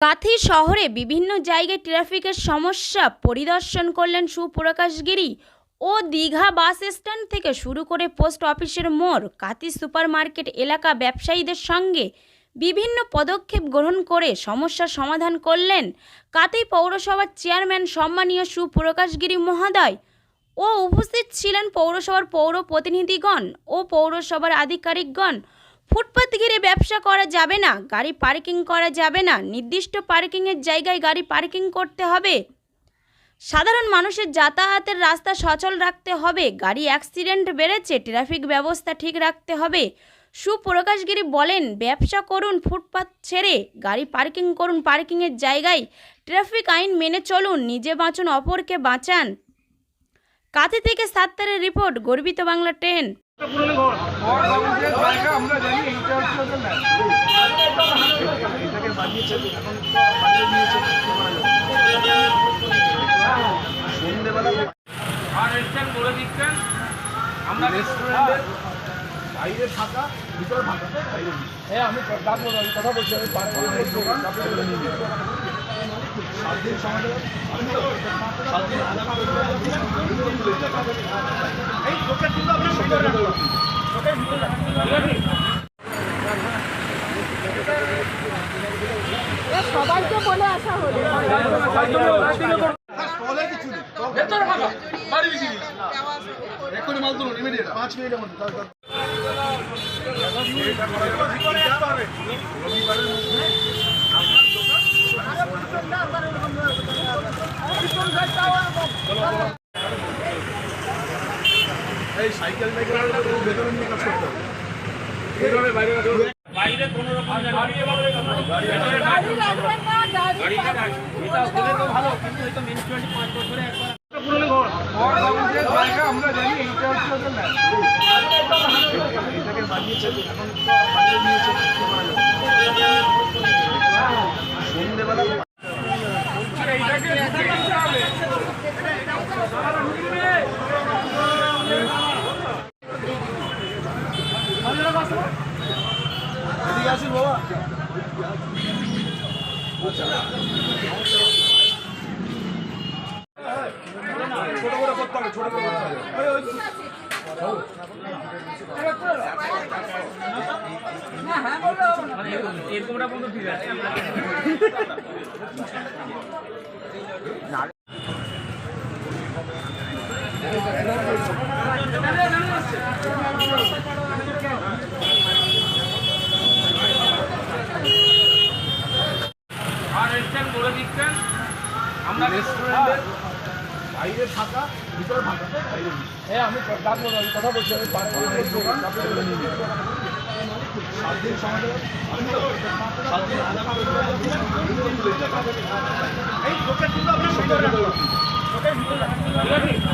কাথি শহরে বিভিন্ন জায়গায় ট্রাফিকের সমস্যা পরিদর্শন করলেন সুপ্রকাশগিরি ও দীঘা বাস স্ট্যান্ড থেকে শুরু করে পোস্ট অফিসের মোড়। কাতি সুপার মার্কেট এলাকা ব্যবসায়ীদের সঙ্গে বিভিন্ন পদক্ষেপ গ্রহণ করে সমস্যার সমাধান করলেন কাতি পৌরসভার চেয়ারম্যান সম্মানীয় সুপ্রকাশগিরি মহোদয় ও উপস্থিত ছিলেন পৌরসভার পৌর প্রতিনিধিগণ ও পৌরসভার আধিকারিকগণ। ফুটপাত ঘিরে ব্যবসা করা যাবে না, গাড়ি পার্কিং করা যাবে না, নির্দিষ্ট পার্কিংয়ের জায়গায় গাড়ি পার্কিং করতে হবে। সাধারণ মানুষের যাতায়াতের রাস্তা সচল রাখতে হবে, গাড়ি অ্যাক্সিডেন্ট বেড়েছে, ট্রাফিক ব্যবস্থা ঠিক রাখতে হবে। সুপ্রকাশগিরি বলেন, ব্যবসা করুন, ফুটপাত ছেড়ে, গাড়ি পার্কিং করুন, পার্কিংয়ের জায়গায়। ট্রাফিক আইন মেনে চলুন, নিজে বাঁচুন, অপরকে বাঁচান। কাঁথি থেকে সাত্তারের রিপোর্ট, গর্বিত বাংলা ট্রেন বাইরে ফাঁকা ভিতর ফাঁকা হ্যাঁ আমি ডাকবো আমি কথা বলছি আমি। সাত দিন সময় সাত দিন এই লোকের কিন্তু আপনার ভিতরে রাখুন। লোকের ভিতরে রাখুন। সবাইকে বলে আসা হলো পাঁচ মিনিটের মধ্যে দাও, দাও। এই সাইকেল টাইকেল ভেতরে নিয়ে কাজ করতে হবে। এইভাবে বাইরে কোনো রকম গাড়ি গাড়ি রাখবেন না গাড়ি এটা হলে তো ভালো কিন্তু এটা মিউনিসিপ্যালিটি পাঁচ বছরে একবার। আমরা জানি এইটা হচ্ছে ওদের ল্যান্ড এটাকে বানিয়েছে? এখন বানিয়ে নিয়েছে। ছোট করে করতে হবে ছোট করে এরকমটা পর্যন্ত ঠিক আছে আর আমরা রেস্টুরেন্টের বাইরে থাকা ভিতরে থাকা হ্যাঁ আমি ডাকবো আমি কথা বলছি আমি সাত দিন সময়? সাত দিন এই লোকের কিন্তু আপনার ভিতরে। লোকের ভিতরে।